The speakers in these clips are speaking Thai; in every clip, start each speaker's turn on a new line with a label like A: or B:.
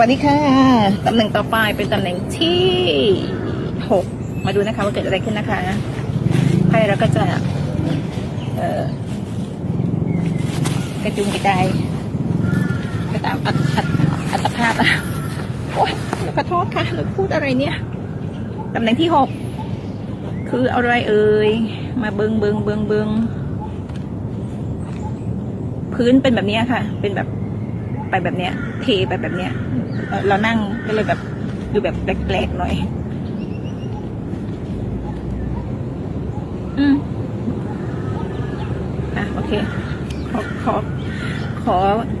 A: วัสดีค่ะ ตำแหน่งต่อไปเป็นตำแหน่งที่หกมาดูนะคะว่าเกิดอะไรขึ้นนะคะไพ่เราก็จะเอ่อกระจุงกระจายไปตามอัตอัตอัตภาพอะโอ๊ยขอโทษค่ะหนูพูดอะไรเนี่ย ตำแหน่งที่หกคืออะไรเอ่ย มาเบิงเบิงเบิงเบิงพื้นเป็นแบบนี้ค่ะ เป็นแบบ ไปแบบเนี้ย เทไปแบบเนี้ย เรานั่งก็เลยแบบดูแบบแปลกๆหน่อย อืมอะโอเค ขอขอขอ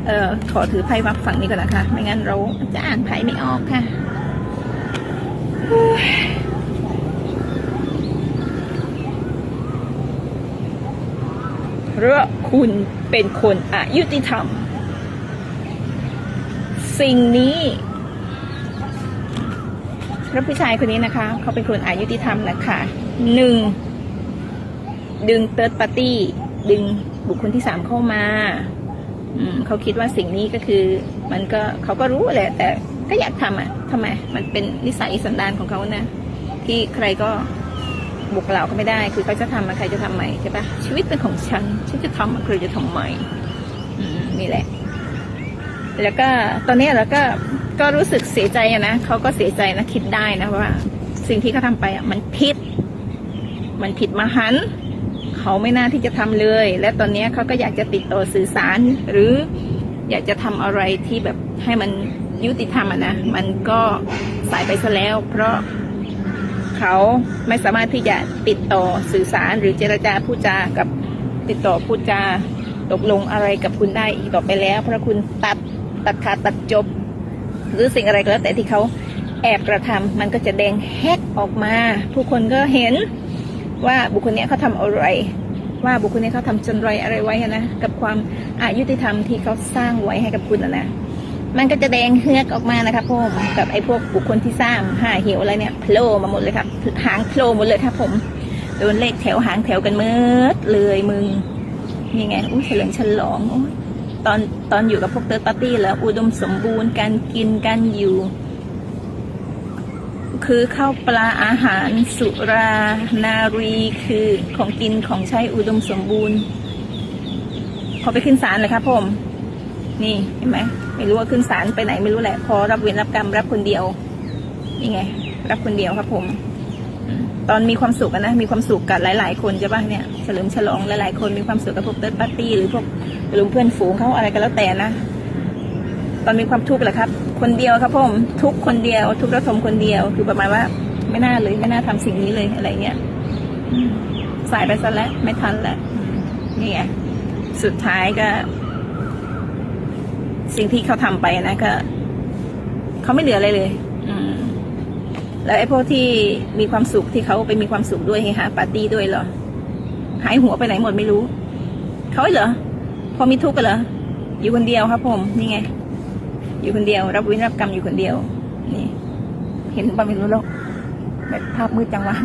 A: เอ่อขอถือไพ่วับฝั่งนี้ก่อนนะคะ ไม่งั้นเราจะอ่านไพ่ไม่ออกค่ะเฮ้ยเพราะคุณเป็นคนอายุติธรรม สิ่งนี้พระผู้ชายคนนี้นะคะ เขาเป็นคนอายุติธรรมนะคะหนึ่งดึงเติร์ดปาร์ตี้ดึงบุคคลที่สามเข้ามาอืมเขาคิดว่าสิ่งนี้ก็คือ มันก็เขาก็รู้แหละ แต่ก็อยากทำอะทำไม มันเป็นนิสัยสันดานของเขานะที่ใครก็บุกเราก็ไม่ได้ คือเขาจะทำมาใครจะทำใหม่ใช่ปะชีวิตเป็นของฉัน ฉันจะทำใครจะทำใหม่อืมนี่แหละ แล้วก็ตอนนี้เราก็ก็รู้สึกเสียใจนะเขาก็เสียใจนะคิดได้นะว่า สิ่งที่เขาทำไปอะมันผิด มันผิดมหันต์เขาไม่น่าที่จะทำเลย และตอนนี้เขาก็อยากจะติดต่อสื่อสาร หรืออยากจะทำอะไรที่แบบให้มันยุติธรรมอะนะมันก็สายไปซะแล้ว เพราะเขาไม่สามารถที่จะติดต่อสื่อสาร หรือเจรจาพูดจากับติดต่อพูดจาตกลงอะไรกับคุณได้อีกต่อไปแล้ว เพราะคุณตัด ตัดขาดตัดจบ หรือสิ่งอะไรก็แล้วแต่ที่เขาแอบกระทำมันก็จะแดงแฮกออกมา ผู้คนก็เห็นว่าบุคคลเนี้ยเขาทำอะไร ว่าบุคคลเนี้ยเขาทำจนไรอะไรไว้นะกับความอายุติธรรมที่เขาสร้างไว้ให้กับคุณอะนะมันก็จะแดงเฮือกออกมานะครับผมกับไอ้พวกบุคคลที่สร้างห่าเหี่ยวอะไรเนี่ยโผล่มาหมดเลยครับหางโผล่หมดเลยครับผมโดนเลขแถวหางแถวกันมืดเลยมึงนี่ไงอุ้ยเฉลิมฉลองโอ้ย ตอนตอนอยู่กับพวกเติร์ดปาร์ตี้แล้วอุดมสมบูรณ์การกินการอยู่ คือข้าวปลาอาหารสุรานารีคือของกินของใช้อุดมสมบูรณ์พอไปขึ้นศาลเลยครับผม นี่เห็นไหมไม่รู้ว่าขึ้นศาลไปไหนไม่รู้แหละ พอรับเวรรับกรรมรับคนเดียวนี่ไง รับคนเดียวครับผมอืม ตอนมีความสุขนะมีความสุขกับหลาย ๆ คนใช่ป่ะเนี่ยเฉลิมฉลองหลายๆคนมีความสุขกับพวกเติร์ดปาร์ตี้หรือพวกหรือเพื่อนฝูงเขาอะไรก็แล้วแต่นะ ตอนมีความทุกข์แหละครับ คนเดียวครับผมทุกคนเดียว ทุกระทมคนเดียวคือประมาณว่า ไม่น่าเลยไม่น่าทำสิ่งนี้เลยอะไรเงี้ยสายไปซะแล้วไม่ทันแล้วนี่ไงสุดท้ายก็ สิ่งที่เขาทำไปนะก็เขาไม่เหลืออะไรเลย อืม แล้วไอ้พวกที่มีความสุขที่เขาไปมีความสุขด้วยเฮฮาปาร์ตี้ด้วยเหรอหายหัวไปไหนหมดไม่รู้เขาเหรอพอมีทุกข์กันเหรออยู่คนเดียวครับ ผมนี่ไง อยู่คนเดียว รับวินรับกรรมอยู่คนเดียว นี่ เห็นหรือเปล่าไม่รู้หรอกแบบภาพมืดจังวะ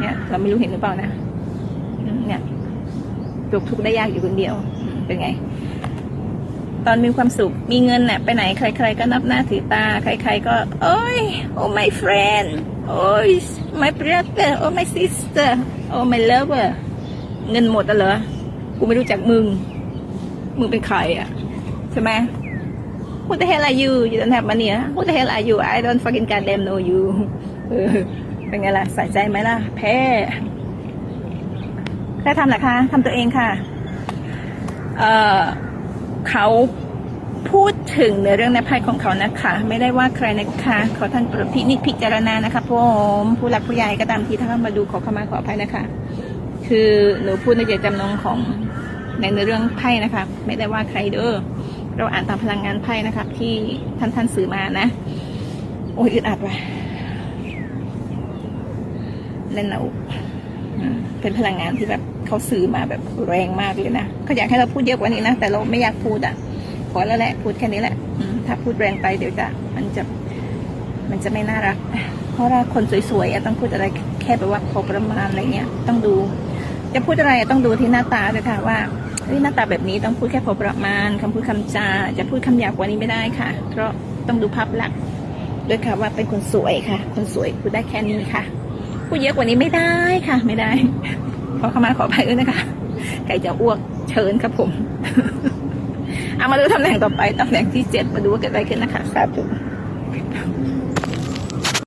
A: เนี่ย เราไม่รู้เห็นหรือเปล่านะเนี่ยตกทุกข์ได้ยากอยู่คนเดียวเป็นไง ตอนมีความสุข มีเงินน่ะไปไหนใคร ๆ ก็นับหน้าถือตา ใคร ๆ ก็ โอ้ย โอ้ my friend โอ้ย my brother โอ้ my sister โอ้ my lover เงินหมดแล้วเหรอ กูไม่รู้จักมึง มึงเป็นใครอะ ใช่ไหม Who the hell are you you don't have money อะ Who the hell are you I don't fucking goddamn know you เป็นไงล่ะใส่ใจไหมล่ะ แพ้ใครทำเหรอคะทำตัวเองค่ะ เอ่อ เขาพูดถึงในเรื่องในไพ่ของเขานะคะ ไม่ได้ว่าใครนะคะขอท่านโปรดพินิจพิจารณานะคะผมผู้หลักผู้ใหญ่ก็ตามทีถ้าเข้ามาดูขอเข้ามาขออภัยนะคะ คือหนูพูดในเจตจำนงของในเรื่องไพ่นะคะ ไม่ได้ว่าใครเด้อเราอ่านตามพลังงานไพ่นะคะ ที่ท่านท่านสื่อมานะ โอ้ยอึดอัดว่ะเล่นหนาเป็นพลังงานที่แบบ เขาสื่อมาแบบแรงมากเลยนะเขาอยากให้เราพูดเยอะกว่านี้นะ แต่เราไม่อยากพูดอะพอแล้วแหละ พูดแค่นี้แหละถ้าพูดแรงไปเดี๋ยวจะมันจะมันจะไม่น่ารัก เพราะว่าคนสวยๆต้องพูดอะไรแค่แบบว่าพอประมาณอะไรเงี้ย ต้องดู จะพูดอะไรต้องดูที่หน้าตาเลยค่ะว่าเฮ้ยหน้าตาแบบนี้ต้องพูดแค่พอประมาณคำพูดคำจา จะพูดคำหยาบกว่านี้ไม่ได้ค่ะ เพราะต้องดูภาพลักษณ์ด้วยค่ะว่าเป็นคนสวยค่ะ คนสวยพูดได้แค่นี้ค่ะ พูดเยอะกว่านี้ไม่ได้ค่ะ ไม่ได้ ขอเข้ามาขอไปด้วยนะคะไก่จะอ้วกเชิญครับผม เอามาดูตำแหน่งต่อไปตำแหน่งที่เจ็ดมาดูว่าเกิดอะไรขึ้นนะคะสาธุ